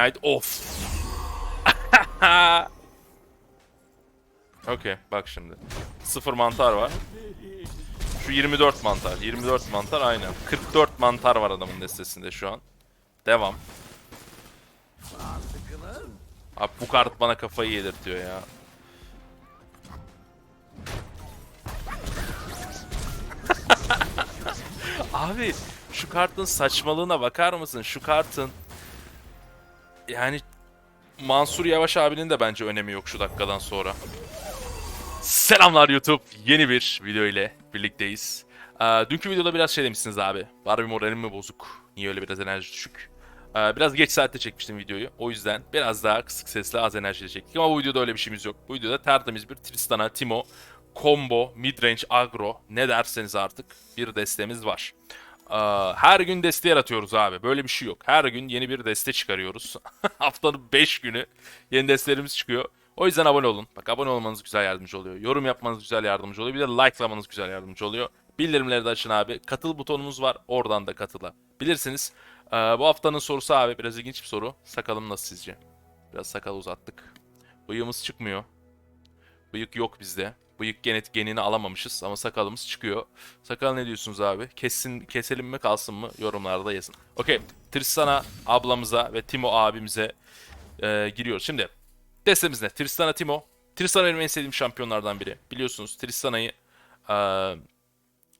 Haydi of. Okey bak şimdi. Sıfır mantar var. Şu 24 mantar. 24 mantar aynen. 44 mantar var adamın destesinde şu an. Devam. Abi bu kart bana kafayı yedirtiyor ya. Abi şu kartın saçmalığına bakar mısın? Şu kartın yani Mansur Yavaş abinin de bence önemi yok şu dakikadan sonra. Selamlar YouTube. Yeni bir video ile birlikteyiz. Ee, dünkü videoda biraz şey demişsiniz abi. Var bir moralim mi bozuk? Niye öyle biraz enerji düşük? Ee, biraz geç saatte çekmiştim videoyu. O yüzden biraz daha kısık sesli az enerjiyle çektik. Ama bu videoda öyle bir şeyimiz yok. Bu videoda tertemiz bir Tristana, Timo, combo, midrange, agro ne derseniz artık bir destemiz var. Her gün deste yaratıyoruz abi. Böyle bir şey yok. Her gün yeni bir deste çıkarıyoruz. Haftanın 5 günü yeni destelerimiz çıkıyor. O yüzden abone olun. Bak abone olmanız güzel yardımcı oluyor. Yorum yapmanız güzel yardımcı oluyor. Bir de likelamanız güzel yardımcı oluyor. Bildirimleri de açın abi. Katıl butonumuz var. Oradan da katılabilirsiniz. Ee, bu haftanın sorusu abi biraz ilginç bir soru. Sakalım nasıl sizce? Biraz sakal uzattık. Bıyığımız çıkmıyor. Bıyık yok bizde. Bıyık genet genini alamamışız ama sakalımız çıkıyor. Sakal ne diyorsunuz abi? Kesin keselim mi kalsın mı? Yorumlarda yazın. Okey. Tristana ablamıza ve Timo abimize e, giriyoruz. Şimdi destemiz ne? Tristana Timo. Tristana benim en sevdiğim şampiyonlardan biri. Biliyorsunuz Tristana'yı e,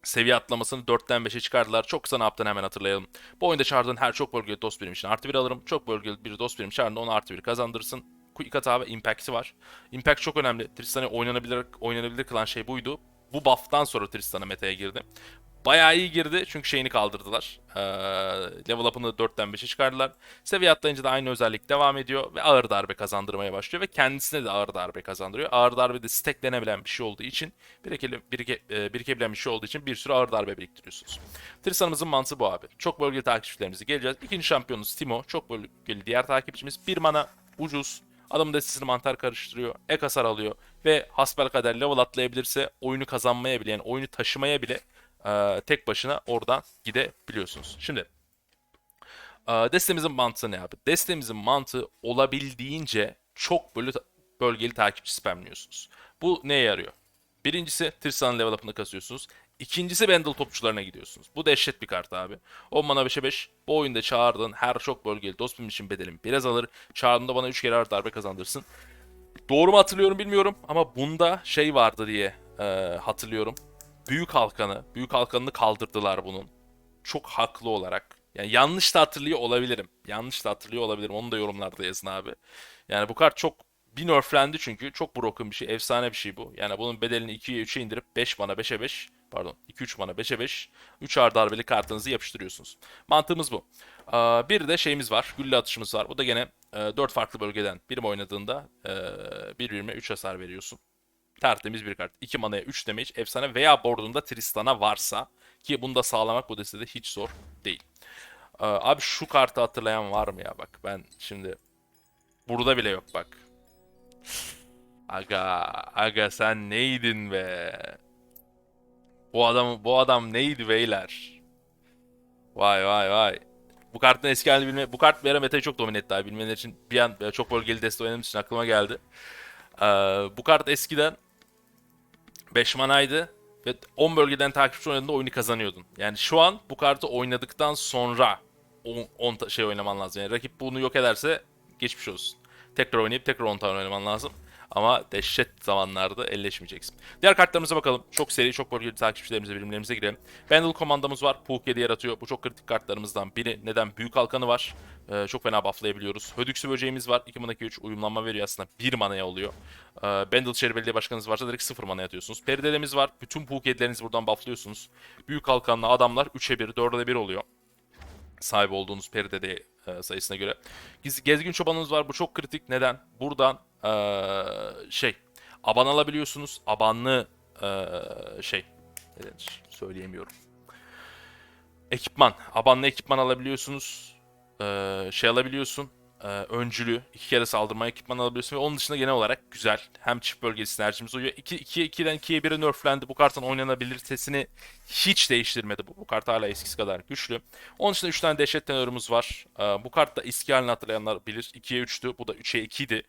seviye atlamasını 4'ten 5'e çıkardılar. Çok kısa ne yaptığını hemen hatırlayalım. Bu oyunda çağırdığın her çok bölgeli dost birim için artı 1 alırım. Çok bölgeli bir dost birim çağırdığında ona artı 1 kazandırsın. Quick hata ve impact'i var. Impact çok önemli. Tristan'ı oynanabilir, oynanabilir kılan şey buydu. Bu buff'tan sonra Tristan'a meta'ya girdi. Bayağı iyi girdi çünkü şeyini kaldırdılar. Ee, level up'ını 4'ten 5'e çıkardılar. Seviye atlayınca da aynı özellik devam ediyor ve ağır darbe kazandırmaya başlıyor ve kendisine de ağır darbe kazandırıyor. Ağır darbe de stacklenebilen bir şey olduğu için, birike, birike, birikebilen bir şey olduğu için bir sürü ağır darbe biriktiriyorsunuz. Tristan'ımızın mantığı bu abi. Çok bölgeli takipçilerimize geleceğiz. İkinci şampiyonumuz Timo. Çok bölgeli diğer takipçimiz. Bir mana ucuz. Adamın destesini mantar karıştırıyor. Ek hasar alıyor. Ve hasbelkader level atlayabilirse oyunu kazanmaya bile yani oyunu taşımaya bile e, tek başına oradan gidebiliyorsunuz. Şimdi e, destemizin mantığı ne abi? Destemizin mantığı olabildiğince çok böyle bölgeli takipçi spamliyorsunuz. Bu neye yarıyor? Birincisi Tristan'ın level up'ını kasıyorsunuz. İkincisi Bendel topçularına gidiyorsunuz. Bu dehşet bir kart abi. 10 mana 5'e 5. Bu oyunda çağırdığın her çok bölgeli dostum için bedelim biraz alır. Çağırdığında bana 3 kere ağır darbe kazandırsın. Doğru mu hatırlıyorum bilmiyorum ama bunda şey vardı diye e, hatırlıyorum. Büyük halkanı, büyük halkanını kaldırdılar bunun. Çok haklı olarak. Yani yanlış da hatırlıyor olabilirim. Yanlış da hatırlıyor olabilirim. Onu da yorumlarda yazın abi. Yani bu kart çok bir nerflendi çünkü. Çok broken bir şey. Efsane bir şey bu. Yani bunun bedelini 2'ye 3'e indirip 5 mana 5'e 5 pardon 2-3 mana 5'e 5 3 ağır darbeli kartınızı yapıştırıyorsunuz. Mantığımız bu. Ee, bir de şeyimiz var. Gülle atışımız var. Bu da gene 4 farklı bölgeden birim oynadığında e, birbirine 3 hasar veriyorsun. Tertemiz bir kart. 2 manaya 3 damage efsane veya boardunda Tristana varsa ki bunu da sağlamak bu destede hiç zor değil. Ee, abi şu kartı hatırlayan var mı ya bak ben şimdi burada bile yok bak. Aga, aga sen neydin be? Bu adam bu adam neydi beyler? Vay vay vay. Bu kartın eski halini bilme... Bu kart bir ara metayı çok domine etti abi. Bilmeyenler için bir an çok bölgeli deste oynadığım için aklıma geldi. Ee, bu kart eskiden 5 manaydı ve 10 bölgeden takipçi oynadığında oyunu kazanıyordun. Yani şu an bu kartı oynadıktan sonra 10 şey oynaman lazım. Yani rakip bunu yok ederse geçmiş olsun. Tekrar oynayıp tekrar 10 tane oynaman lazım. Ama dehşet zamanlarda elleşmeyeceksin. Diğer kartlarımıza bakalım. Çok seri, çok bölgeli takipçilerimize, birimlerimize girelim. Bendel komandamız var. Pulk 7 yaratıyor. Bu çok kritik kartlarımızdan biri. Neden? Büyük halkanı var. Ee, çok fena bufflayabiliyoruz. Hödüksü böceğimiz var. 2 mana 3 uyumlanma veriyor aslında. 1 manaya oluyor. Ee, Bendel Şehir Belediye Başkanınız varsa direkt 0 manaya atıyorsunuz. Peridelemiz var. Bütün Pulk 7'lerinizi buradan bufflıyorsunuz. Büyük halkanlı adamlar 3'e 1, 4'e 1 oluyor sahip olduğunuz peridede e, sayısına göre. Gez, gezgin çobanınız var. Bu çok kritik. Neden? Buradan e, şey aban alabiliyorsunuz. Abanlı e, şey ne denir? söyleyemiyorum. Ekipman. Abanlı ekipman alabiliyorsunuz. E, şey alabiliyorsun. E, öncülü, iki kere saldırma ekipman alabiliyorsun ve onun dışında genel olarak güzel. Hem çift bölgeli sinerjimiz uyuyor. 2 2 2'den 2'ye 1'e nerflendi. Bu kartın oynanabilitesini hiç değiştirmedi. Bu, bu kart hala eskisi kadar güçlü. Onun dışında 3 tane dehşet tenörümüz var. E, bu kart da eski halini hatırlayanlar bilir. 2'ye 3'tü. Bu da 3'e 2'ydi.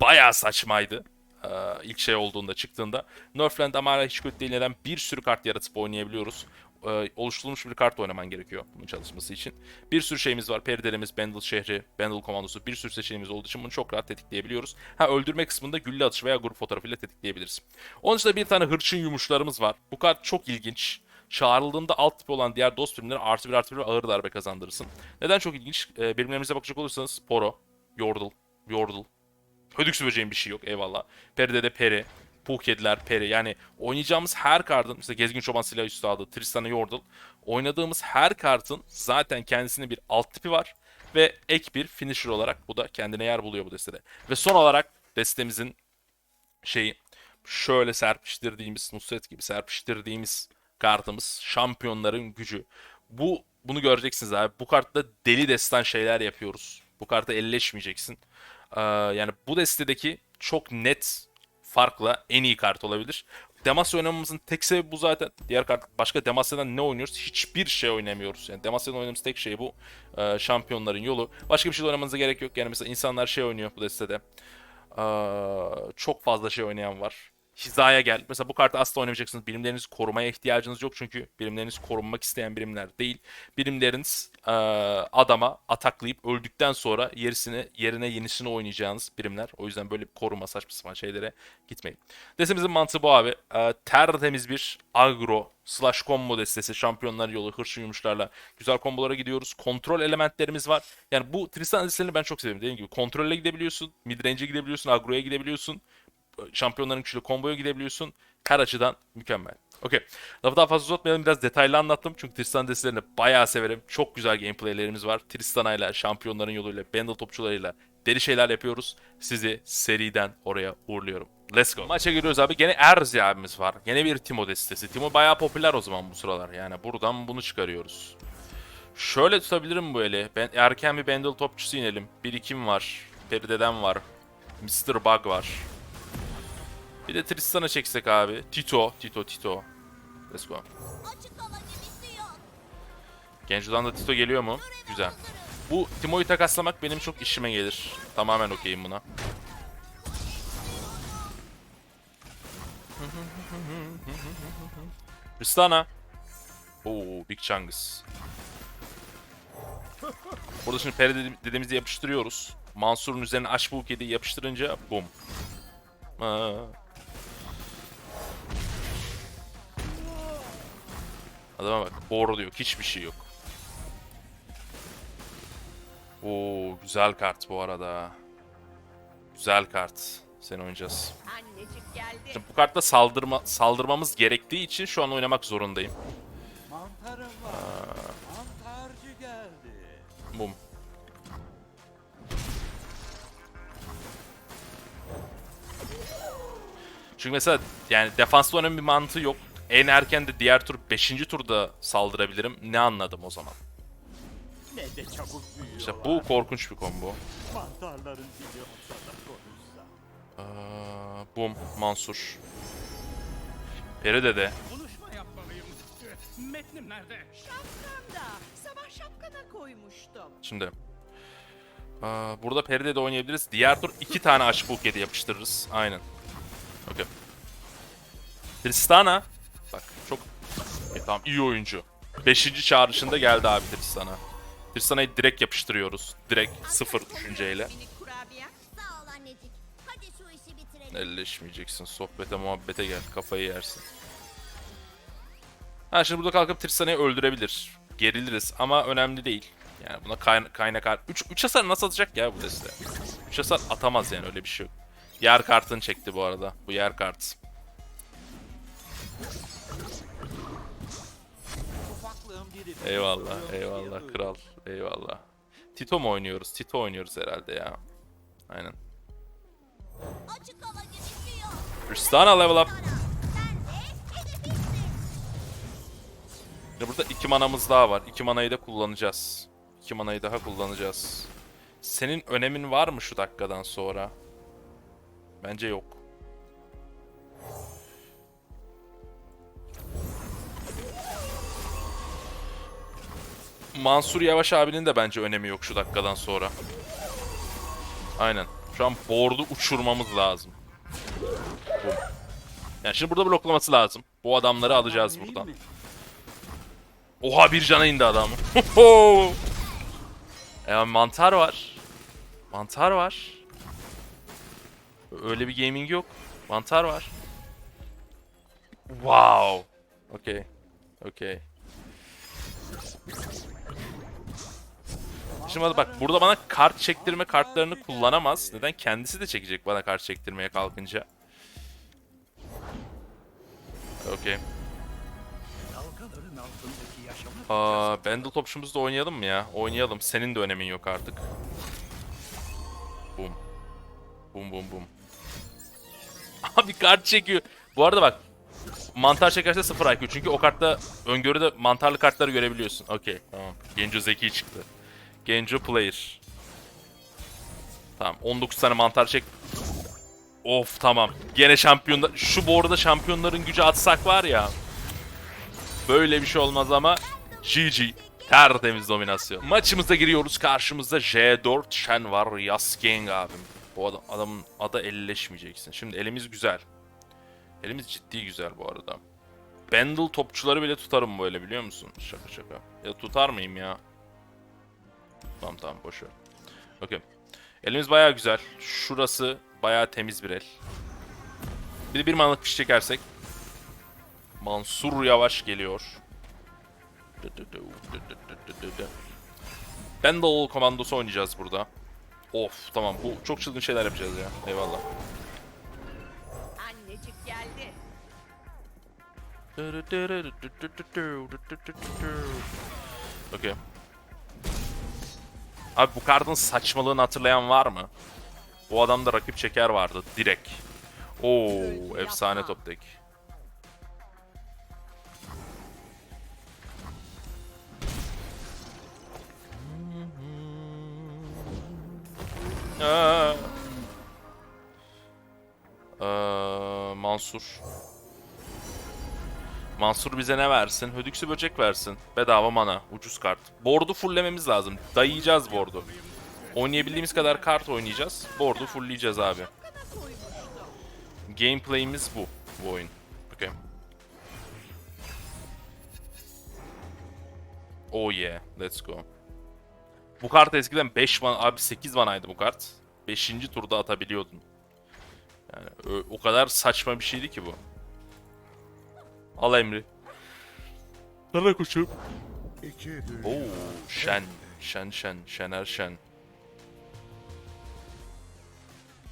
Bayağı saçmaydı. e, ilk şey olduğunda çıktığında. Nerflendi ama hala hiç kötü değil. Neden? Bir sürü kart yaratıp oynayabiliyoruz e, oluşturulmuş bir kart oynaman gerekiyor bunun çalışması için. Bir sürü şeyimiz var. Periderimiz, Bendel şehri, Bendel komandosu bir sürü seçeneğimiz olduğu için bunu çok rahat tetikleyebiliyoruz. Ha öldürme kısmında gülle atışı veya grup fotoğrafıyla tetikleyebiliriz. Onun dışında bir tane hırçın yumuşlarımız var. Bu kart çok ilginç. Çağrıldığında alt tipi olan diğer dost birimlere artı bir artı bir ağır darbe kazandırırsın. Neden çok ilginç? E, birimlerimize bakacak olursanız Poro, Yordle, Yordle, Hödüksü böceğin bir şey yok eyvallah. Peri'de de Peri. Pukediler, Peri. Yani oynayacağımız her kartın, işte Gezgin Çoban Silah Üstadı, Tristan'a Yordle. Oynadığımız her kartın zaten kendisinin bir alt tipi var. Ve ek bir finisher olarak bu da kendine yer buluyor bu destede. Ve son olarak destemizin şeyi şöyle serpiştirdiğimiz, Nusret gibi serpiştirdiğimiz kartımız şampiyonların gücü. Bu bunu göreceksiniz abi. Bu kartta deli destan şeyler yapıyoruz. Bu karta elleşmeyeceksin. Ee, yani bu destedeki çok net farkla en iyi kart olabilir. Demacia oynamamızın tek sebebi bu zaten. Diğer kart başka Demacia'dan ne oynuyoruz? Hiçbir şey oynamıyoruz. Yani Demacia'dan oynadığımız tek şey bu. Ee, şampiyonların yolu. Başka bir şey de oynamanıza gerek yok. Yani mesela insanlar şey oynuyor bu destede. Ee, çok fazla şey oynayan var. Hizaya gel. Mesela bu kartı asla oynamayacaksınız. Birimlerinizi korumaya ihtiyacınız yok çünkü birimleriniz korunmak isteyen birimler değil. Birimleriniz eee, adama ataklayıp öldükten sonra yerisini yerine yenisini oynayacağınız birimler. O yüzden böyle bir koruma saçma sapan şeylere gitmeyin. Destemizin mantığı bu abi. Eee, tertemiz bir agro slash combo destesi. Şampiyonlar yolu hırçın yumuşlarla güzel kombolara gidiyoruz. Kontrol elementlerimiz var. Yani bu Tristan destelerini ben çok seviyorum. Dediğim gibi kontrolle gidebiliyorsun. Midrange'e gidebiliyorsun. Agro'ya gidebiliyorsun şampiyonların güçlü komboya gidebiliyorsun. Her açıdan mükemmel. Okey. Lafı daha fazla uzatmayalım. Biraz detaylı anlattım. Çünkü Tristan destelerini bayağı severim. Çok güzel gameplaylerimiz var. Tristana'yla, şampiyonların yoluyla, Bendel topçularıyla deli şeyler yapıyoruz. Sizi seriden oraya uğurluyorum. Let's go. Maça giriyoruz abi. Gene Erzi abimiz var. Gene bir Timo destesi. Timo bayağı popüler o zaman bu sıralar. Yani buradan bunu çıkarıyoruz. Şöyle tutabilirim bu eli. Ben erken bir Bendel topçusu inelim. Birikim var. Peride'den var. Mr. Bug var. Bir de Tristan'a çeksek abi. Tito, Tito, Tito. Let's go. Genco'dan da Tito geliyor mu? Güzel. Bu Timo'yu takaslamak benim çok işime gelir. Tamamen okeyim buna. Tristana. Oo, Big Chungus. Burada şimdi peri dedi- dediğimizi yapıştırıyoruz. Mansur'un üzerine aç bu kedi yapıştırınca bum. Aa. Adama bak. Boru diyor. Hiçbir şey yok. Oo güzel kart bu arada. Güzel kart. Sen oynayacağız. Şimdi bu kartla saldırma saldırmamız gerektiği için şu an oynamak zorundayım. Mantarım var. Mantarcı geldi. Bum. Çünkü mesela yani defanslı oynamanın bir mantığı yok. En erken de diğer tur 5. turda saldırabilirim. Ne anladım o zaman? Ne de çabuk büyüyor. İşte bu korkunç bir combo. Mantarların dili olsa da konuşsa. Aa, bum Mansur. Peride de. Konuşma yapmalıyım. Metnim nerede? Şapkamda. Sabah şapkana koymuştum. Şimdi. Aa, burada Peride de oynayabiliriz. Diğer tur iki tane aç buketi yapıştırırız. Aynen. Okey. Tristana. Bak çok e, tamam iyi oyuncu. Beşinci çağrışında geldi abi Tristana. Tristana'yı direkt yapıştırıyoruz. Direkt sıfır düşünceyle. Elleşmeyeceksin. Sohbete muhabbete gel. Kafayı yersin. Ha şimdi burada kalkıp Tristana'yı öldürebilir. Geriliriz ama önemli değil. Yani buna kayna kaynak 3 3 hasar nasıl atacak ya bu deste? 3 hasar atamaz yani öyle bir şey yok. Yer kartını çekti bu arada. Bu yer kartı. Eyvallah, eyvallah kral. Eyvallah. Tito mu oynuyoruz? Tito oynuyoruz herhalde ya. Aynen. Tristana level up. Şimdi burada iki manamız daha var. İki manayı da kullanacağız. İki manayı daha kullanacağız. Senin önemin var mı şu dakikadan sonra? Bence yok. Mansur Yavaş abinin de bence önemi yok şu dakikadan sonra. Aynen. Şu an board'u uçurmamız lazım. Bu. Yani şimdi burada bloklaması lazım. Bu adamları alacağız buradan. Oha bir cana indi adam. e mantar var. Mantar var. Öyle bir gaming yok. Mantar var. Wow. Okey. Okey. Şimdi bak burada bana kart çektirme kartlarını kullanamaz. Neden? Kendisi de çekecek bana kart çektirmeye kalkınca. Okey. Aa, Bundle Topşumuzda oynayalım mı ya? Oynayalım. Senin de önemin yok artık. Bum. Bum bum bum. Abi kart çekiyor. Bu arada bak. Mantar çekerse 0 IQ. Çünkü o kartta öngörüde mantarlı kartları görebiliyorsun. Okey tamam. Genjo zeki çıktı. Genjo player. Tamam 19 tane mantar çek. Of tamam. Gene şampiyonlar. Şu board'a şampiyonların gücü atsak var ya. Böyle bir şey olmaz ama GG. Tertemiz dominasyon. Maçımıza giriyoruz. Karşımızda J4 Shen var. Yasking abim. Bu adam, adamın ada elleşmeyeceksin. Şimdi elimiz güzel. Elimiz ciddi güzel bu arada. Bendel topçuları bile tutarım böyle biliyor musun? Şaka şaka. Ya tutar mıyım ya? Tamam tamam boş ver. Okey. Elimiz baya güzel. Şurası baya temiz bir el. Bir de bir manlık fiş çekersek. Mansur Yavaş geliyor. Bendel komandosu oynayacağız burada. Of tamam bu çok çılgın şeyler yapacağız ya. Eyvallah. Annecik geldi. Okey. Abi bu kartın saçmalığını hatırlayan var mı? Bu adamda rakip çeker vardı direkt. Oo, efsane top deck. Ee, Mansur. Mansur bize ne versin? Hödüksü böcek versin. Bedava mana. Ucuz kart. Board'u fulllememiz lazım. Dayayacağız board'u. Oynayabildiğimiz kadar kart oynayacağız. Board'u fullleyeceğiz abi. Gameplay'imiz bu. Bu oyun. Okay. Oh yeah. Let's go. Bu kart eskiden 5 mana, abi 8 manaydı bu kart. 5. turda atabiliyordun. Yani o kadar saçma bir şeydi ki bu. Al Emri. Nerede koçum? Oo, Şen. Şen Şen. Şener Şen.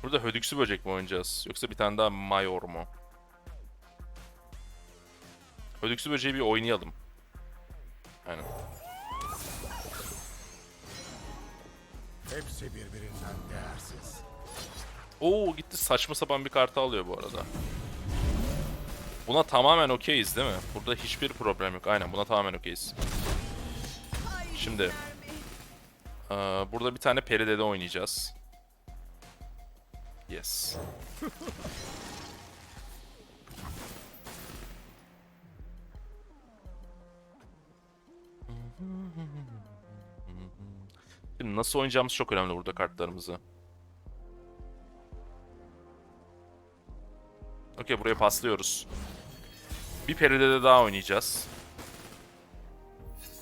Burada hödüksü böcek mi oynayacağız? Yoksa bir tane daha Mayor mu? Hödüksü böceği bir oynayalım. Aynen. Hepsi birbirinden değersiz. Oo gitti saçma sapan bir kartı alıyor bu arada. Buna tamamen okeyiz değil mi? Burada hiçbir problem yok. Aynen buna tamamen okeyiz. Şimdi. eee, burada bir tane peri dede oynayacağız. Yes. Şimdi nasıl oynayacağımız çok önemli burada kartlarımızı. Okey buraya paslıyoruz. Bir de daha oynayacağız.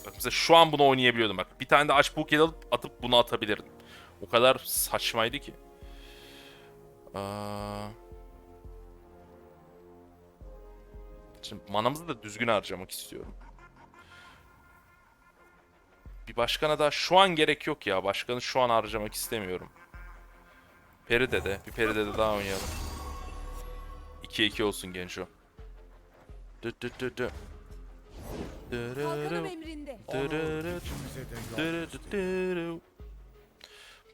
Bak mesela şu an bunu oynayabiliyordum bak. Bir tane de aç buket alıp atıp bunu atabilirdim. O kadar saçmaydı ki. Aa... Şimdi manamızı da düzgün harcamak istiyorum. Bir başkana daha şu an gerek yok ya. Başkanı şu an harcamak istemiyorum. Peride de. Bir peride de daha oynayalım. 2-2 olsun Genco. Dü dü dü dü. Kalkanım emrinde.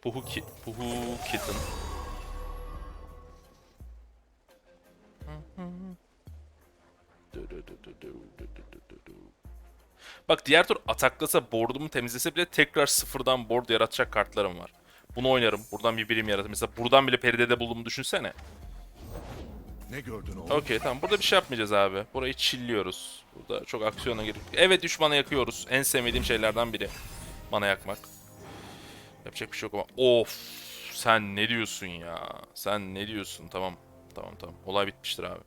Puhu ki Puhu Kitten. Bak diğer tur ataklasa board'umu temizlese bile tekrar sıfırdan board yaratacak kartlarım var. Bunu oynarım. Buradan bir birim yaratırım. Mesela buradan bile Peride'de bulduğumu düşünsene. Ne gördün oğlum? Okey tamam. Burada bir şey yapmayacağız abi. Burayı chilliyoruz. Burada çok aksiyona girip. Evet düşmana yakıyoruz. En sevmediğim şeylerden biri. Mana yakmak. Yapacak bir şey yok ama. Of. Sen ne diyorsun ya? Sen ne diyorsun? Tamam. Tamam tamam. Olay bitmiştir abi.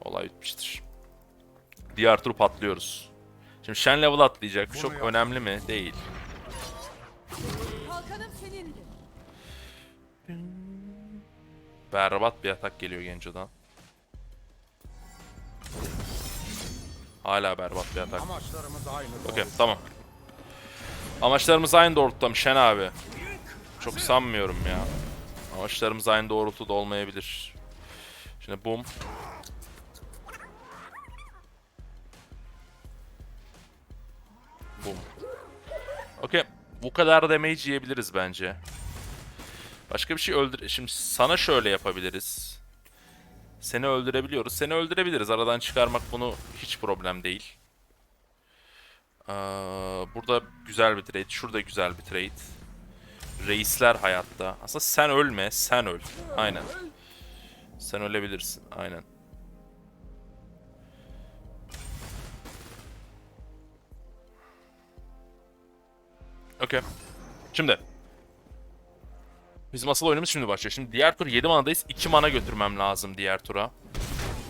Olay bitmiştir. Diğer tur patlıyoruz. Şimdi Shen level atlayacak. Bunu Çok yap. önemli mi? Değil. Kalkanım senindir. Berbat bir atak geliyor Genco'dan. Hala berbat bir atak. Okey tamam. Amaçlarımız aynı doğrultuda Şen abi? Çok sanmıyorum ya. Amaçlarımız aynı doğrultuda olmayabilir. Şimdi boom. Boom. Okey. Bu kadar damage yiyebiliriz bence. Başka bir şey öldür... Şimdi sana şöyle yapabiliriz. Seni öldürebiliyoruz. Seni öldürebiliriz. Aradan çıkarmak bunu hiç problem değil. Ee, burada güzel bir trade. Şurada güzel bir trade. Reisler hayatta. Aslında sen ölme. Sen öl. Aynen. Sen ölebilirsin. Aynen. Okey. Şimdi. Bizim asıl oyunumuz şimdi başlıyor. Şimdi diğer tur 7 manadayız. 2 mana götürmem lazım diğer tura.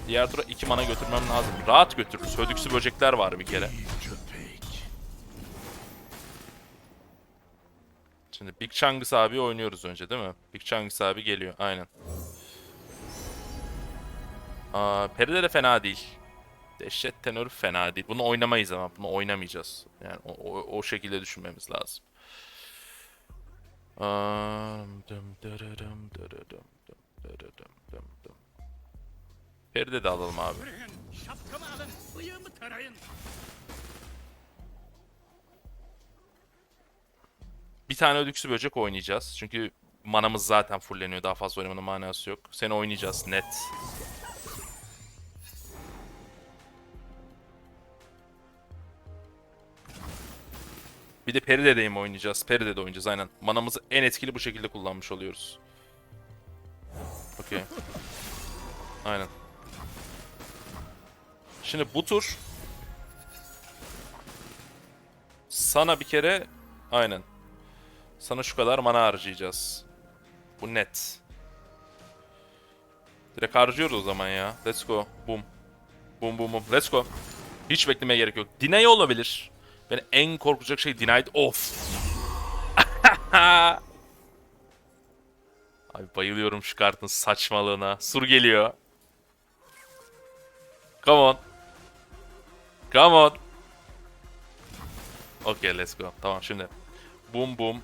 Diğer tura 2 mana götürmem lazım. Rahat götürürüz. Hödüksü böcekler var bir kere. Şimdi Big Chungus abi oynuyoruz önce değil mi? Big Chungus abi geliyor. Aynen. Aa, Peride de fena değil. Dehşet tenörü fena değil. Bunu oynamayız ama. Bunu oynamayacağız. Yani o, o, o şekilde düşünmemiz lazım. Am, dım dırırım de alalım abi. Bir tane ödüksü böcek oynayacağız. Çünkü manamız zaten fulleniyor. Daha fazla oynamanın manası yok. Seni oynayacağız net. Bir de Peride'deyim oynayacağız. Peride'de oynayacağız aynen. Manamızı en etkili bu şekilde kullanmış oluyoruz. Okey. Aynen. Şimdi bu tur sana bir kere aynen sana şu kadar mana harcayacağız. Bu net. Direkt harcıyoruz o zaman ya. Let's go. Boom. Boom boom boom. Let's go. Hiç beklemeye gerek yok. Deny olabilir. Beni en korkacak şey denied. Of. Abi bayılıyorum şu kartın saçmalığına. Sur geliyor. Come on. Come on. Okay, let's go. Tamam şimdi. Boom boom.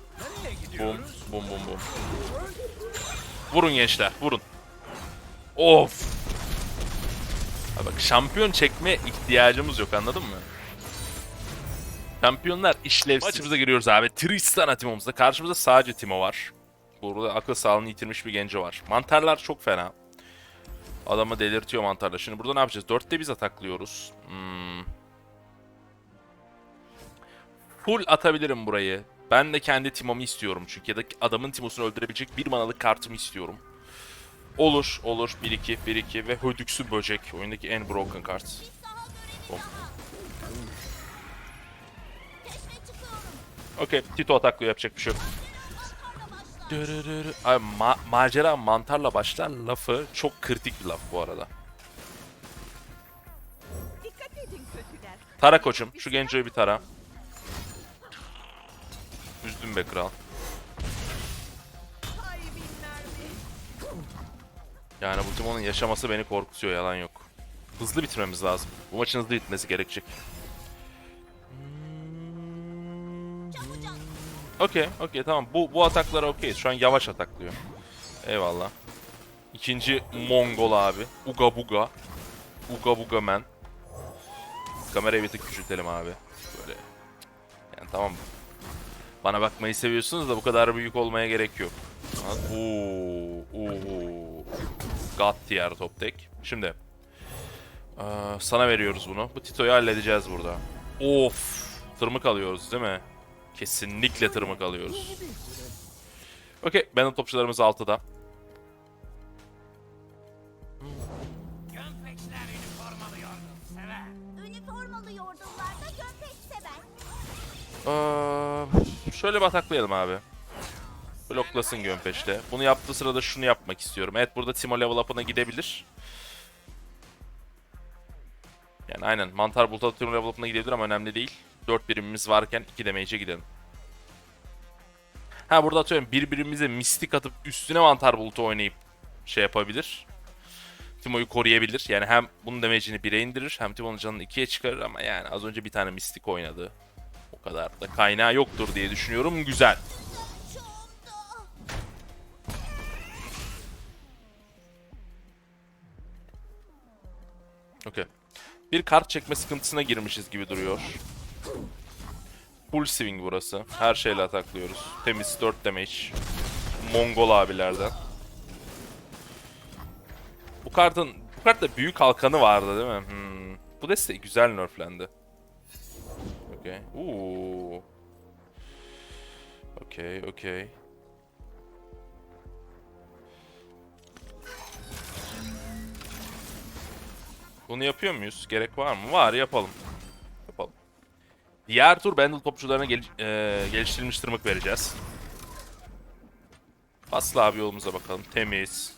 Boom boom boom boom. Vurun gençler, vurun. Of. Abi bak şampiyon çekme ihtiyacımız yok anladın mı? Şampiyonlar işlevsiz. Maçımıza giriyoruz abi. Tristana timomuzda. Karşımızda sadece Timo var. Burada akıl sağlığını yitirmiş bir genco var. Mantarlar çok fena. Adamı delirtiyor mantarlar. Şimdi burada ne yapacağız? Dörtte biz ataklıyoruz. Hmm. Full atabilirim burayı. Ben de kendi Timo'mu istiyorum çünkü ya da adamın Timo'sunu öldürebilecek bir manalık kartımı istiyorum. Olur, olur. 1-2, 1-2 ve Hödüksü Böcek. Oyundaki en broken kart. Bom. Okey, Tito ataklıyor yapacak bir şey yok. Abi ma- macera mantarla başlar lafı çok kritik bir laf bu arada. Tara koçum. Şu gencoyu bir tara. Üzdün be kral. Yani bu Timo'nun yaşaması beni korkutuyor yalan yok. Hızlı bitirmemiz lazım. Bu maçın hızlı bitmesi gerekecek. Okey, okey tamam. Bu bu ataklara okeyiz. Şu an yavaş ataklıyor. Eyvallah. İkinci Mongol abi. Uga Buga. Uga Buga man. Kamerayı bir tık küçültelim abi. Böyle. Yani tamam. Bana bakmayı seviyorsunuz da bu kadar büyük olmaya gerek yok. Uuu. Uuu. God tier top tek. Şimdi. sana veriyoruz bunu. Bu Tito'yu halledeceğiz burada. Of. Tırmık alıyoruz değil mi? Kesinlikle tırmık alıyoruz. Okey. Benim topçularımız 6'da. Gömpeçler üniformalı yorgun sever. Üniformalı yordullarda gömlek sever. Ee, şöyle bataklayalım abi. Bloklasın Gömpeç'te. Bunu yaptığı sırada şunu yapmak istiyorum. Evet burada Timo level up'ına gidebilir. Yani aynen. Mantar Bulut'a Timo level up'ına gidebilir ama önemli değil. 4 birimimiz varken 2 damage'e gidelim. Ha burada atıyorum bir birimize mistik atıp üstüne Mantar Bulut'u oynayıp şey yapabilir. Timo'yu koruyabilir. Yani hem bunun damage'ini 1'e indirir hem Timo'nun canını 2'ye çıkarır ama yani az önce bir tane mistik oynadı. O kadar da kaynağı yoktur diye düşünüyorum. Güzel. Okey. Bir kart çekme sıkıntısına girmişiz gibi duruyor. Full swing burası. Her şeyle ataklıyoruz. Temiz 4 damage. Mongol abilerden. Bu kartın bu kartta büyük halkanı vardı değil mi? Hmm. Bu deste güzel nerflendi. Okey. Uuu. Okey, okey. Bunu yapıyor muyuz? Gerek var mı? Var yapalım. Diğer tur Bendel topçularına gel e, geliştirilmiş tırmık vereceğiz. Asla abi yolumuza bakalım. Temiz.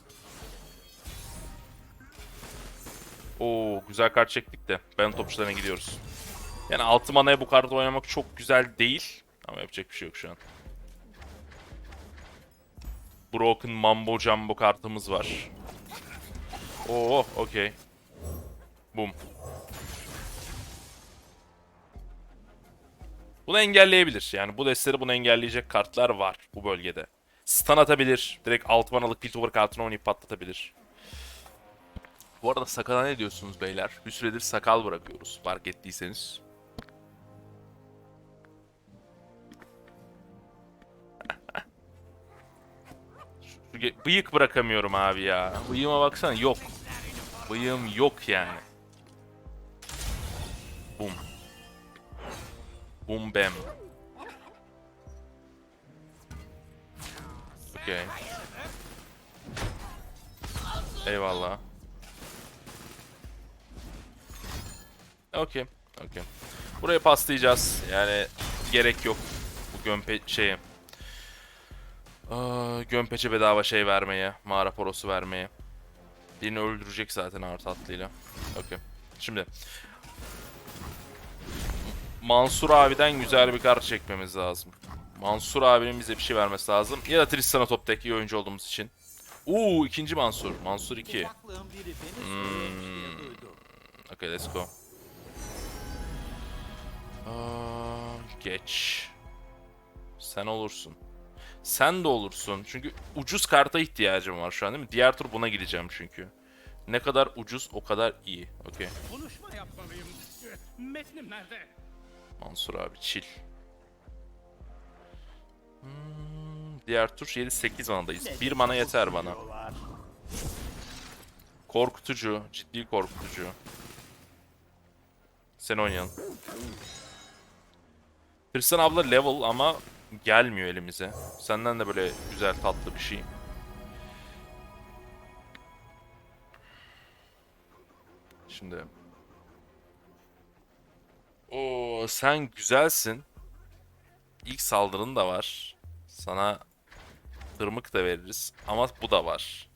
Oo güzel kart çektik de Bendel topçularına gidiyoruz. Yani 6 manaya bu kartı oynamak çok güzel değil. Ama yapacak bir şey yok şu an. Broken Mambo Jumbo kartımız var. Oo okey. Boom. Bunu engelleyebilir. Yani bu destleri bunu engelleyecek kartlar var bu bölgede. Stun atabilir. Direkt alt manalık Piltover kartını oynayıp patlatabilir. Bu arada sakala ne diyorsunuz beyler? Bir süredir sakal bırakıyoruz fark ettiyseniz. Bıyık bırakamıyorum abi ya. Bıyığıma baksana yok. Bıyığım yok yani. Bum. Bum bam. Okey. Eyvallah. Okey. Okey. Buraya paslayacağız. Yani gerek yok bu gömpe şeye. Aa, gömpeçe bedava şey vermeye. Mağara porosu vermeye. Birini öldürecek zaten artı atlıyla. Okey. Şimdi. Mansur abiden güzel bir kart çekmemiz lazım. Mansur abinin bize bir şey vermesi lazım. Ya da Tristan'a top tek iyi oyuncu olduğumuz için. Uuu ikinci Mansur. Mansur 2. İttifaklığın biri beni söylüyor Hmm. Okay let's go. Aa, geç. Sen olursun. Sen de olursun. Çünkü ucuz karta ihtiyacım var şu an değil mi? Diğer tur buna gideceğim çünkü. Ne kadar ucuz o kadar iyi. Okey. Konuşma yapmalıyım. Metnim nerede? Mansur abi chill. Hmm, diğer tur 7-8 manadayız. Ne de 1 mana yeter bana. Korkutucu. Ciddi korkutucu. Sen oynayalım. Tristan abla level ama gelmiyor elimize. Senden de böyle güzel tatlı bir şey. Şimdi. Oo sen güzelsin. İlk saldırın da var. Sana tırmık da veririz. Ama bu da var.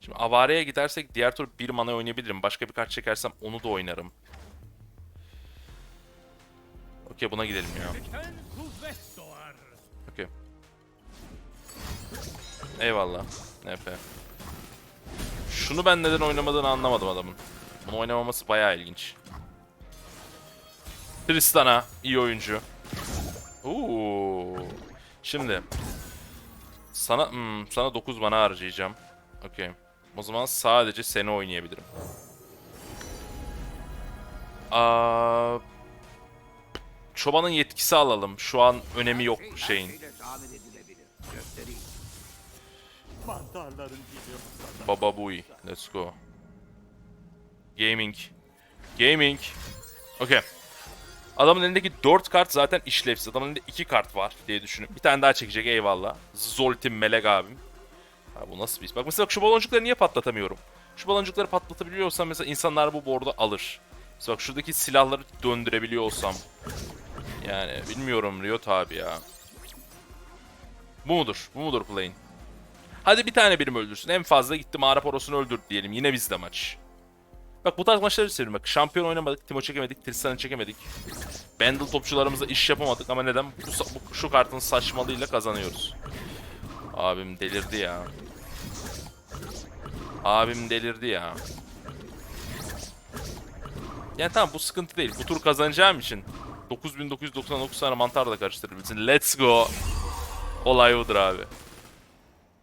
Şimdi Avare'ye gidersek diğer tur bir mana oynayabilirim. Başka bir kart çekersem onu da oynarım. Okey buna gidelim ya. Eyvallah. NP. Şunu ben neden oynamadığını anlamadım adamın. Bunu oynamaması bayağı ilginç. Tristana iyi oyuncu. Oo. Şimdi sana hmm, sana 9 mana harcayacağım. Okey. O zaman sadece seni oynayabilirim. Aa, çobanın yetkisi alalım. Şu an önemi yok şeyin. Mantarların ortada. Baba Bui. Let's go. Gaming. Gaming. Okey. Adamın elindeki 4 kart zaten işlevsiz. Adamın elinde 2 kart var diye düşünün. Bir tane daha çekecek eyvallah. Zoltim Melek abim. Ha, bu nasıl bir iş? Bak mesela şu baloncukları niye patlatamıyorum? Şu baloncukları patlatabiliyorsam mesela insanlar bu board'u alır. Mesela bak şuradaki silahları döndürebiliyor olsam. Yani bilmiyorum Riot abi ya. Bu mudur? Bu mudur play'in? Hadi bir tane birim öldürsün. En fazla gitti mağara porosunu öldürdü diyelim. Yine bizde maç. Bak bu tarz maçları seviyorum. Bak şampiyon oynamadık, Timo çekemedik, Tristan'ı çekemedik. Bundle topçularımızla iş yapamadık ama neden? Bu, bu- şu kartın saçmalığıyla kazanıyoruz. Abim delirdi ya. Abim delirdi ya. Yani tamam bu sıkıntı değil. Bu tur kazanacağım için 9999 tane mantar da karıştırabilirsin. Let's go. Olay budur abi.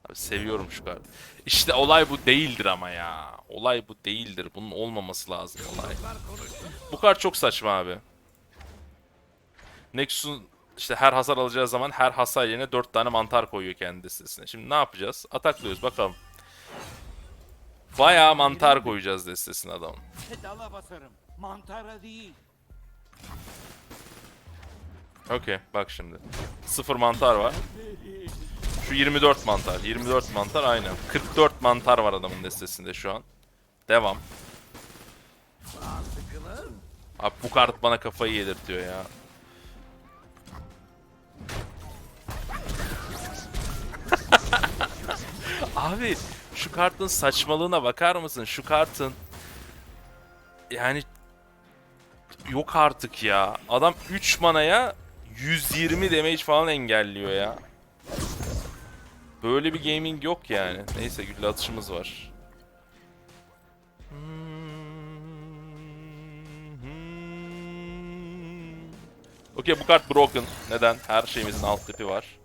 Abi seviyorum şu kartı. İşte olay bu değildir ama ya. Olay bu değildir. Bunun olmaması lazım olay. Bu kart çok saçma abi. Nexus'un işte her hasar alacağı zaman her hasar yerine 4 tane mantar koyuyor kendi destesine. Şimdi ne yapacağız? Ataklıyoruz bakalım. Bayağı mantar koyacağız destesine adamın. Pedala basarım. Mantara değil. Okey bak şimdi. Sıfır mantar var. Şu 24 mantar. 24 mantar aynen. 44 mantar var adamın destesinde şu an. Devam. Abi bu kart bana kafayı yedirtiyor ya. Abi şu kartın saçmalığına bakar mısın? Şu kartın yani yok artık ya. Adam 3 manaya 120 damage falan engelliyor ya. Böyle bir gaming yok yani. Neyse gülle atışımız var. Okey bu kart broken. Neden? Her şeyimizin alt tipi var.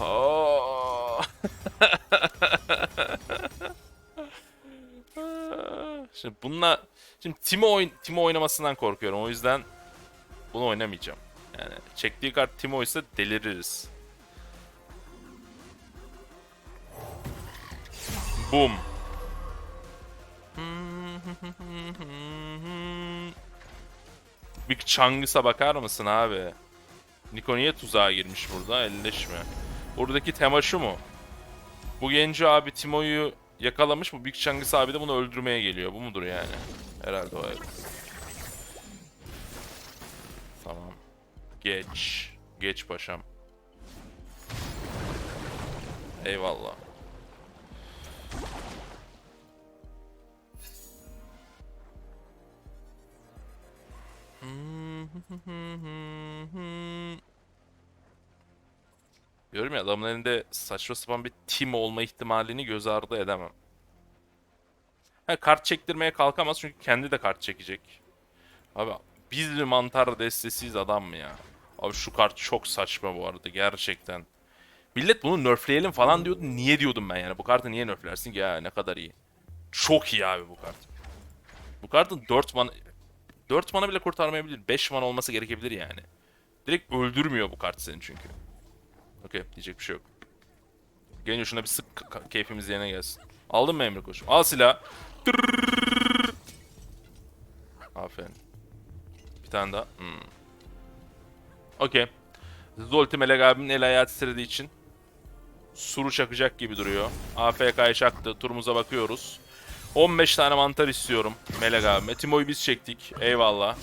Şimdi bununla şimdi Timo oyn Timo oynamasından korkuyorum. O yüzden bunu oynamayacağım. Yani çektiği kart Timo ise deliririz. Boom. Big Chang'ısa bakar mısın abi? Niko niye tuzağa girmiş burada? Elleşme. Buradaki tema şu mu? Bu genci abi Timo'yu yakalamış. Bu Big Chang'ıs abi de bunu öldürmeye geliyor. Bu mudur yani? Herhalde o evet. Tamam. Geç. Geç paşam. Eyvallah. Diyorum ya adamın elinde saçma sapan bir team olma ihtimalini göz ardı edemem. Ha, kart çektirmeye kalkamaz çünkü kendi de kart çekecek. Abi biz bir mantar destesiyiz adam mı ya? Abi şu kart çok saçma bu arada gerçekten. Millet bunu nerfleyelim falan diyordu. Niye diyordum ben yani? Bu kartı niye nerflersin ki ya ne kadar iyi. Çok iyi abi bu kart. Bu kartın 4 mana 4 mana bile kurtarmayabilir. 5 mana olması gerekebilir yani. Direkt öldürmüyor bu kart seni çünkü. Okey diyecek bir şey yok. Genio şuna bir sık keyfimiz yerine gelsin. Aldın mı Emre koçum? Al silah. Tırrrr. Aferin. Bir tane daha. Hmm. Okey. Zolti Melek abimin el hayatı titrediği için suru çakacak gibi duruyor. AFK'yı çaktı. Turumuza bakıyoruz. 15 tane mantar istiyorum Meleg abime. Timo'yu biz çektik. Eyvallah.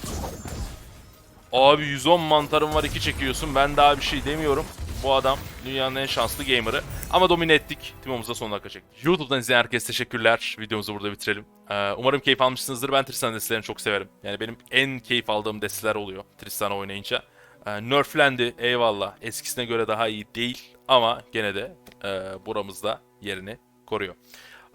Abi 110 mantarım var 2 çekiyorsun. Ben daha bir şey demiyorum. Bu adam dünyanın en şanslı gamer'ı. Ama domine ettik. Timo'muzu da son dakika çektik. YouTube'dan izleyen herkese teşekkürler. Videomuzu burada bitirelim. Ee, umarım keyif almışsınızdır. Ben Tristan destelerini çok severim. Yani benim en keyif aldığım desteler oluyor Tristan'a oynayınca. Ee, nerflendi eyvallah. Eskisine göre daha iyi değil. Ama gene de e, buramızda yerini koruyor.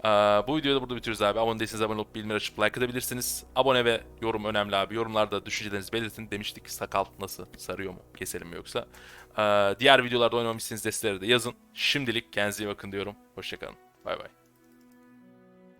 Ee, bu videoyu da burada bitiriyoruz abi. Abone değilseniz abone olup bildirimleri açıp like atabilirsiniz. Abone ve yorum önemli abi. Yorumlarda düşüncelerinizi belirtin. Demiştik sakal nasıl sarıyor mu? Keselim mi yoksa? Ee, diğer videolarda oynamamışsınız desteleri de yazın. Şimdilik kendinize iyi bakın diyorum. Hoşçakalın. Bay bay.